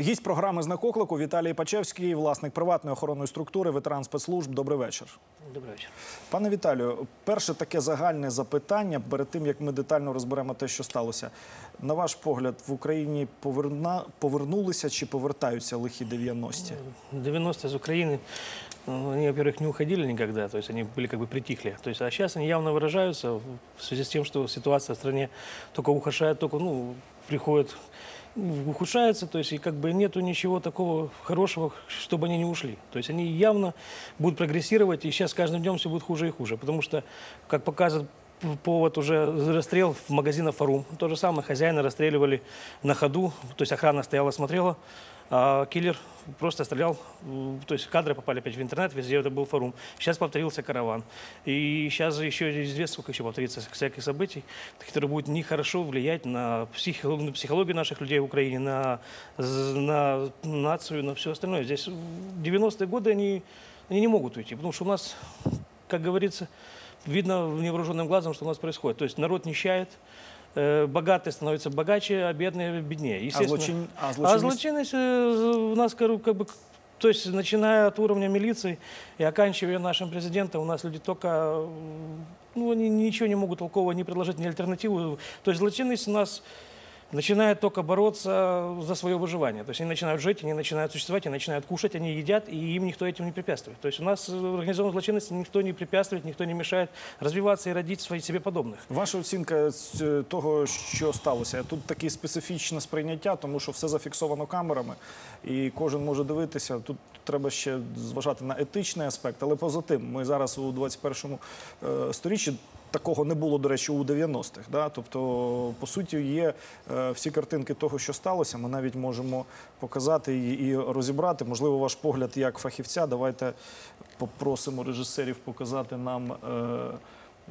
Гість програми «Знак оклику» Віталій Пачевський, власник приватної охоронної структури ветеран спецслужб. Добрий вечір. Добрий вечір. Пане Віталію, перше таке загальне запитання перед тим, як ми детально розберемо те, що сталося. На ваш погляд, в Україні поверна... повернулися чи повертаються лихі 90-ті? 90 из Украины, э, они, во-первых, не уходили никогда, то есть они были как бы притихли. То есть, а сейчас они явно выражаются в связи с тем, что ситуация в стране только ухудшает, только, ну, приходит, ну, ухудшается, то есть и как бы нету ничего такого хорошего, чтобы они не ушли. То есть они явно будут прогрессировать, и сейчас с каждым днем все будет хуже и хуже, потому что, как показывает повод уже расстрел в магазинах «Форум». То же самое, хозяина расстреливали на ходу, то есть охрана стояла, смотрела, а киллер просто стрелял, то есть кадры попали опять в интернет, везде это был форум. Сейчас повторился караван. И сейчас еще известно, сколько еще повторится всяких событий, которые будут нехорошо влиять на психо- на психологию наших людей в Украине, на, на нацию, на все остальное. Здесь в 90-е годы они, они не могут уйти, потому что у нас, как говорится, видно невооруженным глазом, что у нас происходит. То есть народ нищает, э, богатые становятся богаче, а бедные беднее. А, Естественно. злочин... а А злочинність? злочинность э, у нас как бы, то есть начиная от уровня милиции и оканчивая нашим президентом, у нас люди только, э, ну, они ничего не могут толкового не предложить, ни альтернативу. То есть злочинность у нас начинает только бороться за свое выживание. То есть они начинают жить, они начинают существовать, они начинают кушать, они едят, и им никто этим не препятствует. То есть у нас э, организованной злочинности никто не препятствует, никто не мешает развиваться и родить свои себе подобных. Ваша оцінка з е, того, що сталося. Тут таке специфічне сприйняття, тому що все зафіксовано камерами, і кожен може дивитися. Тут треба ще зважати на етичний аспект. Але поза тим, ми зараз у 21 е, сторіччі. Такого не було, до речі, у 90-х. Да? Тобто, по суті, є е, всі картинки того, що сталося. Ми навіть можемо показати і, розібрати. Можливо, ваш погляд як фахівця. Давайте попросимо режисерів показати нам. Е,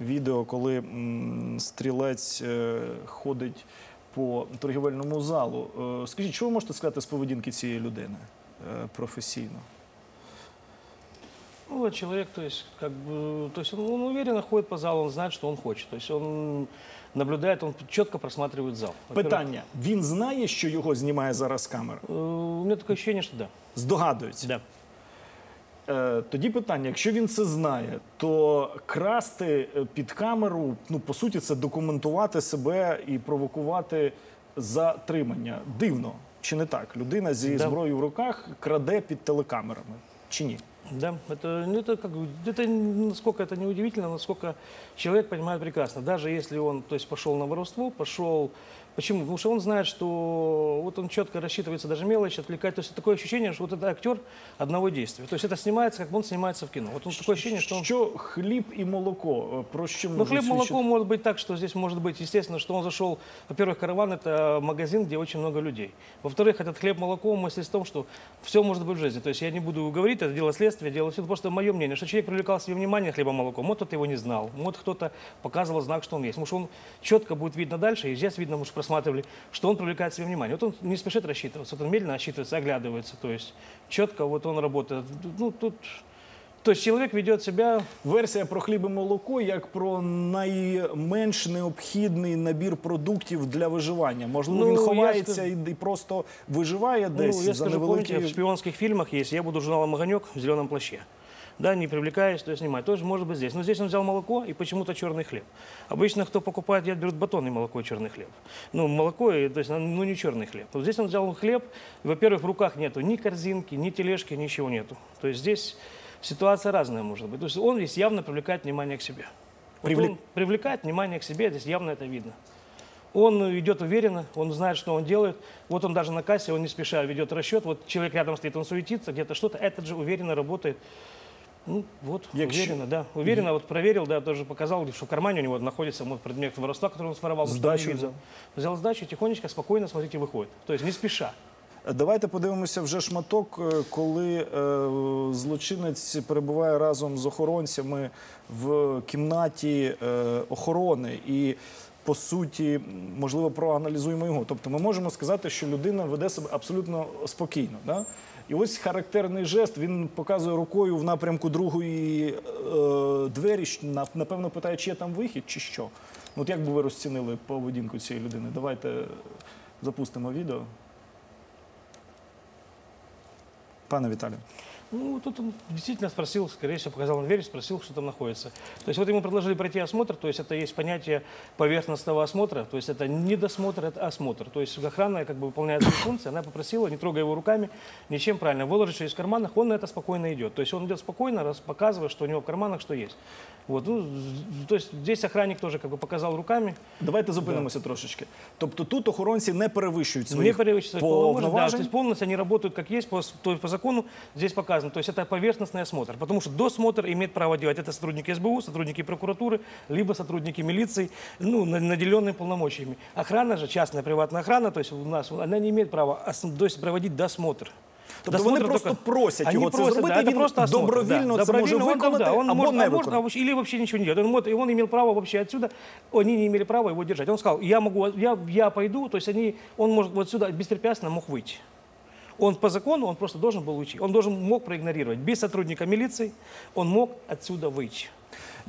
відео, коли стрілець е, ходить по торгівельному залу. Скажіть, що ви можете сказати з поведінки цієї людини професійно? Ну, вот человек, то есть, как бы, то есть он, он уверенно ходит по залу, он знает, что он хочет. То есть он наблюдает, он четко просматривает зал. Во-первых, Питання: він знає, що його знімає зараз камера? э, У меня такое ощущение, что да. Здогадується. Да. Е, Тоді питання: якщо він це знає, то красти е, під камеру, ну по суті, це документувати себе і провокувати затримання. Дивно, чи не так? Людина зі Да. зброєю в руках краде під телекамерами. Чи ні? Да, это, ну, это, как, это насколько это неудивительно, насколько человек понимает прекрасно. Даже если он то есть, пошел на воровство, пошел... Почему? Потому что он знает, что вот он четко рассчитывается даже мелочь, отвлекать. То есть такое ощущение, что вот это актер одного действия. То есть это снимается, как он снимается в кино. Вот он такое ощущение, что он... Що хліб і молоко? е, Про що Ну, можуть хлеб, свідчити? молоко может быть так, что здесь может быть, естественно, что он зашел, во-первых, караван – это магазин, где очень много людей. Во-вторых, этот хлеб, молоко, мысль в том, что все может быть в жизни. То есть я не буду говорить, это дело следствия, дело все, просто мое мнение, что человек привлекал себе внимание хлебом, молоком, может, кто-то его не знал, может, кто-то показывал знак, что он есть. Потому что он четко будет видно дальше, и здесь видно, мы же просматривали, что он привлекает себе внимание. Вот он не спешит рассчитываться, вот он медленно рассчитывается, оглядывается, то есть четко вот он работает. Ну, тут... То есть человек ведет себя Версія про хліб і молоко як про найменш необхідний набір продуктів для виживання. Можливо, Ну, він я ховається скажу- і, і просто виживає десь ну, я за скажу, помните, невеликі. в шпионских фильмах есть «Я буду журналом «Огонек» в зеленом плаще». Да, не привлекаясь, то есть снимать. Тоже может быть здесь. Но здесь он взял молоко и почему-то черный хлеб. Обычно, кто покупает, я берут батон и молоко, и черный хлеб. Ну, молоко, и, то есть, ну, не черный хлеб. Вот здесь он взял хлеб, во-первых, в руках нету ни корзинки, ни тележки, ничего нету. То есть здесь ситуация разная может быть. То есть он здесь явно привлекает внимание к себе. Вот Привлек- он привлекает внимание к себе, здесь явно это видно. Он идет уверенно, он знает, что он делает. Вот он даже на кассе, он не спеша ведет расчет. Вот человек рядом стоит, он суетится, где-то что-то. Этот же уверенно работает. Ну, вот, Якщо- уверенно, да. Уверенно, вот проверил, да, тоже показал, что в кармане у него находится вот, предмет воровства, который он своровал. Сдачу взял. Взял сдачу, тихонечко, спокойно, смотрите, выходит. То есть не спеша. Давайте подивимося вже шматок, е, коли е, злочинець перебуває разом з охоронцями в кімнаті е, охорони і. По суті, можливо, проаналізуємо його. Тобто, ми можемо сказати, що людина веде себе абсолютно спокійно. Да? І ось характерний жест. Він показує рукою в напрямку другої е, двері. Напевно, питає, чи є там вихід, чи що. Ну, От як би ви розцінили поведінку цієї людини? Давайте запустимо відео. Пане Віталію. Ну, тут он действительно спросил, скорее всего, показал на дверь, спросил, что там находится. То есть вот ему предложили пройти осмотр, то есть это есть понятие поверхностного осмотра, то есть это не досмотр, это осмотр. То есть охрана как бы выполняет свои функции, она попросила, не трогая его руками, ничем правильно, выложить что есть в карманах, он на это спокойно идет. То есть он идет спокойно, раз показывая, что у него в карманах что есть. Вот, ну, то есть здесь охранник тоже как бы показал руками, Давайте зупинимося трошечки. Тобто тут охоронці не перевищують не своїх перевыше своих полномочий, да, то повноважень. есть полностью они работают как есть, по, то есть по закону здесь показано. То есть это поверхностный осмотр, потому что досмотр имеет право делать это сотрудники СБУ, сотрудники прокуратуры, либо сотрудники милиции, ну, на- наделенные полномочиями. Охрана же, частная приватная охрана, то есть у нас, она не имеет права ос- то есть проводить досмотр. Тобто вони Досмотр просто только- просять Они його це просят, зробити, да, і это він просто осмотр, добровільно да. це може Добровольно он там, виконати да, он або может, не а может, виконати. а вообще- или вообще ничего не делать. Он, может- и он имел право вообще отсюда, они не имели права его держать. Он сказал, я могу, я, я пойду, то есть они, он может вот сюда беспрепятственно мог выйти. Он по закону, он просто должен был уйти. Он должен мог проигнорировать. Без сотрудника милиции он мог отсюда выйти.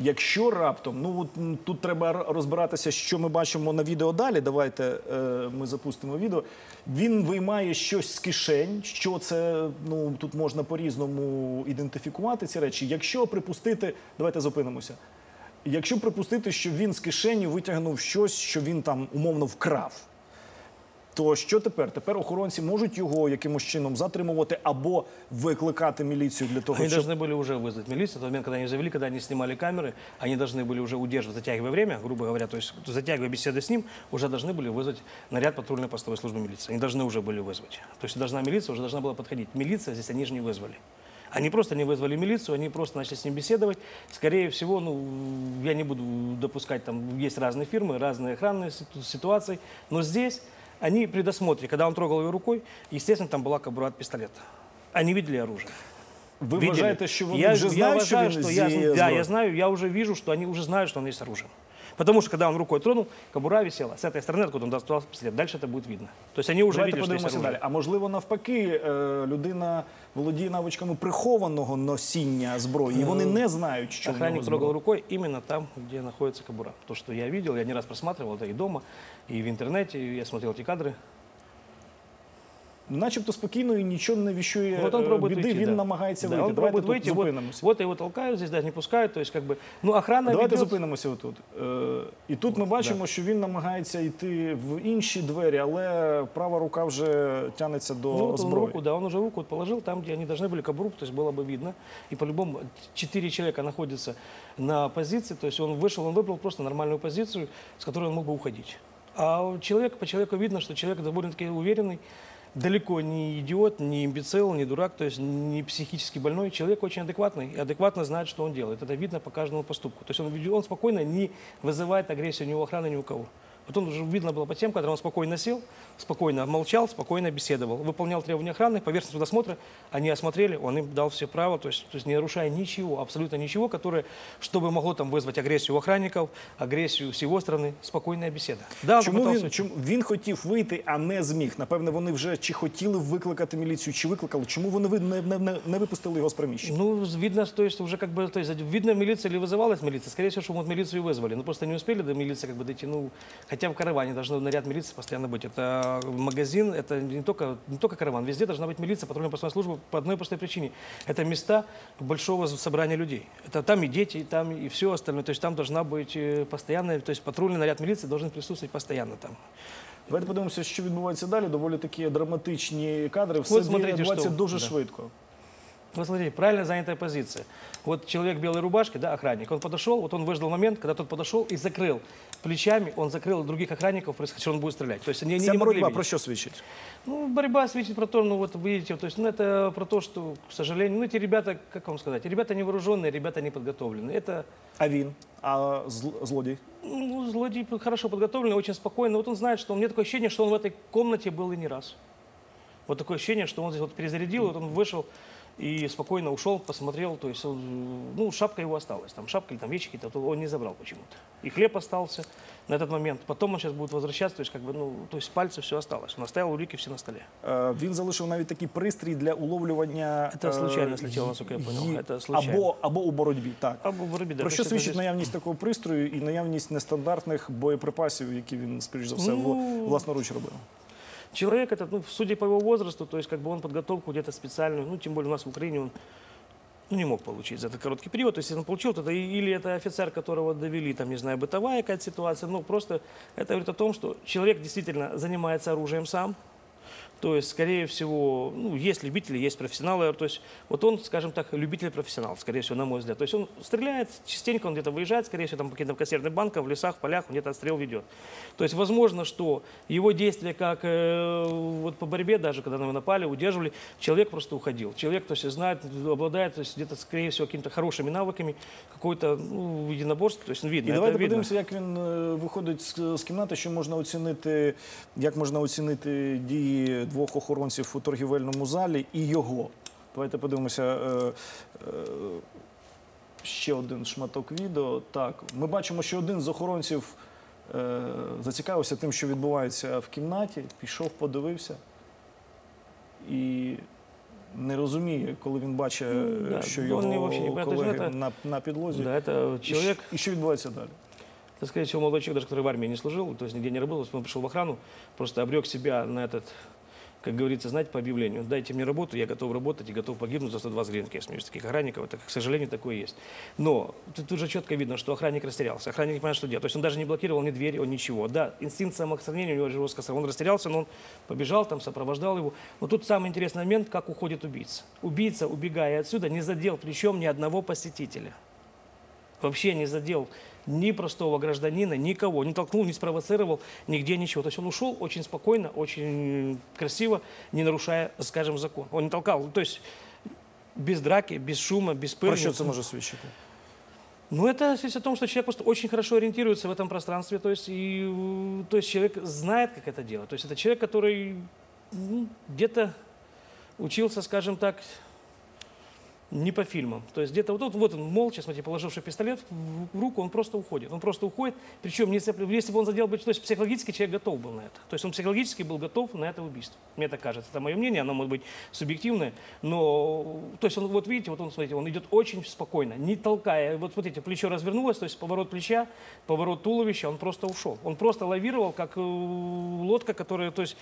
Якщо раптом, ну от, тут треба розбиратися, що ми бачимо на відео далі. Давайте е, ми запустимо відео. Він виймає щось з кишень. Що це? Ну тут можна по-різному ідентифікувати ці речі. Якщо припустити, давайте зупинимося. Якщо припустити, що він з кишені витягнув щось, що він там умовно вкрав. То що тепер? Тепер охоронці можуть його якимось чином затримувати або викликати міліцію для того, Они щоб должны были уже вызвать милицию. В тот момент, когда они завели, когда они снимали камеры, они должны были уже удерживать, затягивая время, грубо говоря, то есть затягивая беседы с ним, уже должны были вызвать наряд патрульной постовой службы милиции. Они должны уже были вызвать. То есть должна милиция уже должна была подходить. Милиция здесь они же не вызвали. Они просто не вызвали милицию, они просто начали с ним беседовать. Скорее всего, ну, я не буду допускать, там есть разные фирмы, разные охранные ситу- ситуации, но здесь они при досмотре, когда он трогал ее рукой, естественно, там была кобура от пистолета. Они видели оружие. ви Видели? вважаєте, що вони я, вже я знають, що уважаю, він что зі я, зн- да, зброєю? я знаю, я уже вижу, что они уже знают, что он есть оружие. Потому что когда он рукой тронул, кобура висела с этой стороны, откуда он достал пистолет. Дальше это будет видно. То есть они уже Давайте видели, что есть подивимося оружие. далі. А можливо, навпаки, е, людина володіє навичками прихованого носіння зброї, і вони не знають, що в нього Охранник трогал зброя. рукой именно там, где находится кобура. То, что я видел, я не раз просматривал это и дома, и в интернете, и я смотрел эти кадры. Начебто спокійно і нічого не віщує Вот он е, пробует біди, выйти, він да. намагається Да, вийти. он Давайте пробует тут выйти, вот, зупинимося. вот его толкают, здесь даже не пускают, то есть как бы, ну охрана Давайте ведет- зупинимося отут. Е, І тут ми бачимо, що він намагається йти в інші двері, але права рука вже тянеться до Ну, вот он зброї. руку, да, он уже руку вот положил там, где они должны были кобуру, то есть было бы видно. И по-любому четыре человека находятся на позиции, то есть он вышел, он выбрал просто нормальную позицию, с которой он мог бы уходить. А человек, по человеку видно, что человек довольно-таки уверенный, далеко не идиот, не имбецил, не дурак, то есть не психически больной. Человек очень адекватный и адекватно знает, что он делает. Это видно по каждому поступку. То есть он, он спокойно не вызывает агрессию ни у охраны, ни у кого. Вот он уже видно было по тем, когда он спокойно сел, спокойно молчал, спокойно беседовал, выполнял требования охраны, поверхностного досмотра, они осмотрели, он им дал все права, то есть, то есть не нарушая ничего, абсолютно ничего, которое, чтобы могло там вызвать агрессию у охранников, агрессию с его стороны, спокойная беседа. Да, он Чому попытался він, чому він хотів вийти, а не зміг? Напевне, вони вже чи хотіли викликати міліцію, чи викликали. Чому вони ви- не, не, не, не випустили його з приміщення? Ну, видно, то есть уже как бы, то есть видно, милиция или вызывалась милиция. Скорее всего, что вот милицию вызвали. Но просто не успели до милиции как бы дойти. Ну, хотя в караване должен наряд милиции постоянно быть. Это магазин, это не только, не только караван. Везде должна быть милиция, патрульная постовая служба по одной простой причине. Это места большого собрания людей. Это там и дети, и там и все остальное. То есть там должна быть э, постоянная, то есть патрульный наряд милиции должен присутствовать постоянно там. Давайте подивимося, що відбувається далі. Доволі такі драматичні кадри. Все От смотрите, відбувається що- дуже да. швидко. Вот смотрите, правильно занятая позиция. Вот человек в белой рубашке, да, охранник, он подошел, вот он выждал момент, когда тот подошел и закрыл плечами, он закрыл других охранников, происходит, что он будет стрелять. То есть они, они Ця не могли боротьба видеть. про що свідчить? Ну, борьба свидетельствует про то, ну вот видите, то есть, ну это про то, что, к сожалению, ну эти ребята, как вам сказать, ребята не вооруженные, ребята не подготовленные. Это А він? А зл- злодій? ну, злодей хорошо подготовленный, очень спокойно. Вот он знает, что у меня такое ощущение, что он в этой комнате был и не раз. Вот такое ощущение, что он здесь вот перезарядил, вот он вышел и спокойно ушел, посмотрел, то есть, он, ну, шапка его осталась, там шапка или там вещи какие-то, он не забрал почему-то. И хлеб остался на этот момент. Потом он сейчас будет возвращаться, то есть, как бы, ну, то есть пальцы все осталось. Он оставил улики все на столе. Е, Він залишив навіть такий пристрій для уловлювання. Це е, случайно слетіло, ї- наскільки я понял. ї- Це случайно. Або, або у боротьбі, так. А в рыбе, да, Про то що есть это свідчить здесь- наявність такого пристрою і наявність нестандартних боєприпасів, які він, скоріш за все, Ну, вла- власноруч робив? Человек этот, ну, судя по его возрасту, то есть как бы он подготовку где-то специальную, ну, тем более у нас в Украине он ну, не мог получить за этот короткий период. То есть, если он получил, то это или это офицер, которого довели, там, не знаю, бытовая какая-то ситуация. Ну, просто это говорит о том, что человек действительно занимается оружием сам. То есть, скорее всего, ну, есть любители, есть профессионалы. То есть, вот он, скажем так, любитель-профессионал, скорее всего, на мой взгляд. То есть, он стреляет, частенько он где-то выезжает, скорее всего, там по каким-то консервным банкам, в лесах, в полях, он где-то отстрел ведет. То есть, возможно, что его действия, как э, вот по борьбе, даже когда на него напали, удерживали, человек просто уходил. Человек, то есть, знает, обладает, то есть, где-то, скорее всего, какими-то хорошими навыками, какой-то ну, единоборство, то есть, ну, видно, І это давайте видно. подивимося, як він е, виходить з, з кімнати, що можна оцінити, як можна оцінити дії двох охоронців у торгівельному залі і його. Давайте подивимося е, е, ще один шматок відео. Так, ми бачимо, що один з охоронців е, зацікавився тим, що відбувається в кімнаті, пішов, подивився і. Не розуміє, коли він бачить, е, Ну, да, що він його взагалі не бачить. колеги Тобто, на, на підлозі. Да, это І человек, що- і що відбувається далі? Это, скорее всего, молодой человек, даже который в армии не служил, то есть нигде не работал, он пришел в охрану, просто обрек себя на этот, как говорится, знать по объявлению. Дайте мне работу, я готов работать и готов погибнуть за 120 гривен. Я смеюсь, таких охранников, это, к сожалению, такое есть. Но тут, тут же четко видно, что охранник растерялся. Охранник не понимает, что делать. То есть он даже не блокировал ни двери, он ничего. Да, инстинкт самосохранения у него жестко. Он растерялся, но он побежал, там сопровождал его. Но тут самый интересный момент, как уходит убийца. Убийца, убегая отсюда, не задел плечом ни одного посетителя вообще не задел ни простого гражданина, никого, не толкнул, не спровоцировал, нигде ничего. То есть он ушел очень спокойно, очень красиво, не нарушая, скажем, закон. Он не толкал, то есть без драки, без шума, без пыли. Про що це може свідчити? Ну, это свидетельствует о том, что человек просто очень хорошо ориентируется в этом пространстве, то есть, и, то есть человек знает, как это делать. То есть это человек, который ну, где-то учился, скажем так, не по фильмам. То есть где-то вот, тут, вот он молча, смотрите, положивший пистолет в, руку, он просто уходит. Он просто уходит, причем цепля- если бы он задел бы, то есть психологически человек готов был на это. То есть он психологически был готов на это убийство. Мне так кажется. Это мое мнение, оно может быть субъективное, но, то есть он, вот видите, вот он, смотрите, он идет очень спокойно, не толкая. Вот смотрите, плечо развернулось, то есть поворот плеча, поворот туловища, он просто ушел. Он просто лавировал, как э, лодка, которая, то есть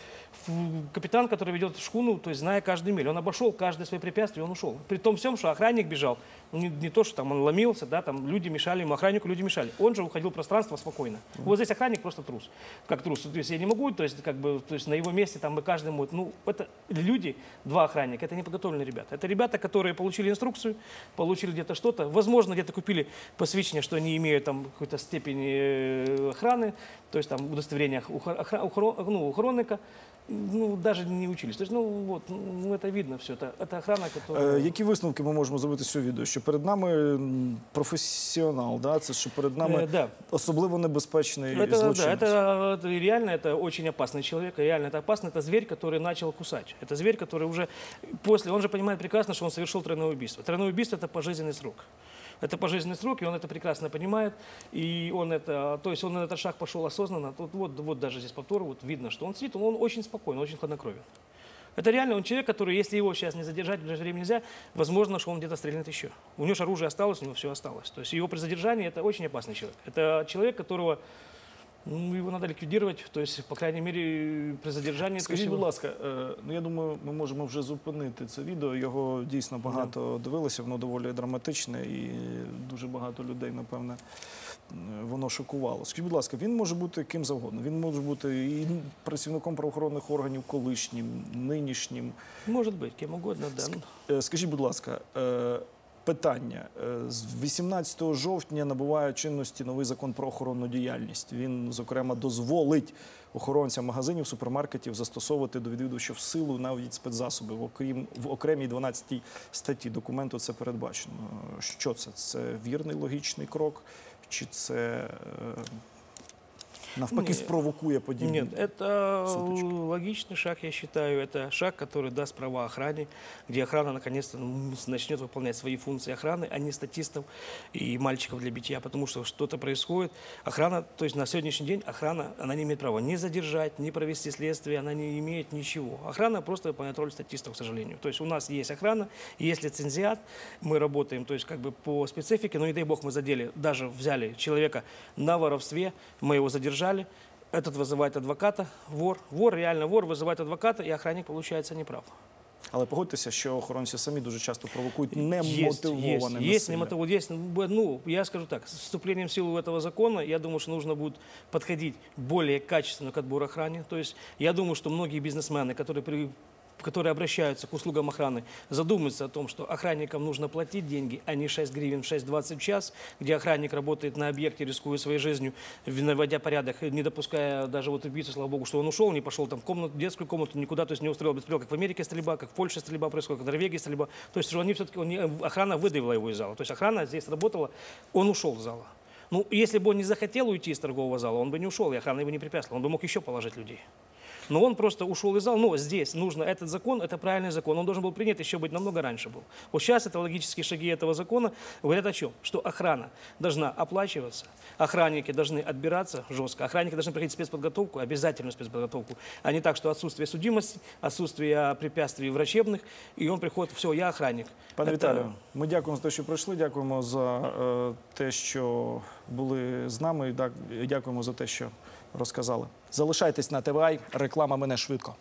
капитан, который ведет шхуну, то есть зная каждый миль. Он обошел каждое свое препятствие, он ушел. При том всем, что охранник бежал, не, не то, что там он ломился, да, там люди мешали ему, охраннику люди мешали. Он же уходил в пространство спокойно. Вот здесь охранник просто трус. Как трус. То есть я не могу, то есть как бы, то есть на его месте там бы каждый может. Ну, это люди, два охранника, это не подготовленные ребята. Это ребята, которые получили инструкцию, получили где-то что-то, возможно, где-то купили посвящение, что они имеют там какую-то степень э, охраны, то есть там удостоверение охра- ну, охранника, ну, даже не учились. То есть, ну, вот, ну, это видно все. Это, это охрана, которая... Які висновки ми можемо зробити з цього відео? Що перед нами професіонал, да? це що перед нами Э, да. особливо небезпечний Это, да, злочинець. это, это реально это очень опасный человек, реально это опасно. Это зверь, который начал кусать. Это зверь, который уже после, он же понимает прекрасно, что он совершил тройное убийство. Тройное убийство – это пожизненный срок. Это пожизненный срок, и он это прекрасно понимает. И он это, то есть он на этот шаг пошел осознанно. Тут вот, вот даже здесь повтор, вот видно, что он сидит, он очень спокойно, очень хладнокровен. Это реально он человек, который, если его сейчас не задержать, в ближайшее время нельзя, возможно, что он где-то стрельнет еще. У него же оружие осталось, у него все осталось. То есть его при задержании это очень опасный человек. Это человек, которого ну, его надо ликвидировать, то есть, по крайней мере, при задержании. то Скажіть, есть, будь его- ласка, е, ну я думаю, ми можемо вже зупинити це відео. Його дійсно багато дивилися, воно доволі драматичне і дуже багато людей, напевне, е, воно шокувало. Скажіть, будь ласка, він може бути ким завгодно. Він може бути і працівником правоохоронних органів, колишнім, нинішнім. Может быть, кем угодно, да. Е, Скажіть, будь ласка, е, питання. Е, З 18 жовтня набуває чинності новий закон про охоронну діяльність. Він, зокрема, дозволить охоронцям магазинів, супермаркетів застосовувати до відвідувачів силу навіть спецзасоби в, окрім, в окремій 12 статті документу це передбачено. Що це? Це вірний логічний крок, чи це навпаки Ні. спровокує подібні? Нет, это суточки. логичный шаг, я считаю. Это шаг, который даст права охране, где охрана наконец-то ну, начнет выполнять свои функции охраны, а не статистов и мальчиков для битья, потому что что-то происходит. Охрана, то есть на сегодняшний день охрана, она не имеет права ни задержать, ни провести следствие, она не имеет ничего. Охрана просто выполняет роль статистов, к сожалению. То есть у нас есть охрана, есть лицензиат, мы работаем, то есть как бы по специфике, но не дай бог мы задели, даже взяли человека на воровстве, мы его задержали, этот вызывает адвоката, вор. Вор, реально вор, вызывает адвоката, и охранник, получается, неправ. Але погодьтеся, що охоронці самі дуже часто провокують немотивоване насилля. немотив- есть, ну, я скажу так, с вступлением в силу этого закона, я думаю, что нужно будет подходить более качественно к отбору охраны. То есть я думаю, что многие бизнесмены, которые, которые обращаются к услугам охраны, задумаются о том, что охранникам нужно платить деньги, а не 6 гривен, 6,20 в час, где охранник работает на объекте, рискуя своей жизнью, наводя порядок, не допуская даже вот убийцу, слава богу, что он ушел, не пошел там в комнату, детскую комнату, никуда, то есть не устроил беспредел, как в Америке стрельба, как в Польше стрельба происходит, как в Норвегии стрельба. То есть они все-таки, он не- охрана выдавила его из зала. То есть охрана здесь работала, он ушел из зала. Ну, если бы он не захотел уйти из торгового зала, он бы не ушел, и охрана его не препятствовала, он бы мог еще положить людей. Но он просто ушел из зала. Но здесь нужно этот закон, это правильный закон. Он должен был принят еще быть намного раньше был. Вот сейчас это логические шаги этого закона говорят о чем? Что охрана должна оплачиваться, охранники должны отбираться жестко, охранники должны проходить спецподготовку, обязательную спецподготовку, а не так, что отсутствие судимости, отсутствие препятствий врачебных, и он приходит, все, я охранник. Пане Это- Віталію, ми дякуємо за те, що прийшли. Дякуємо за е, те, що були з нами. і дак- Дякуємо за те, що розказали. Залишайтесь на ТВА, реклама мене швидко.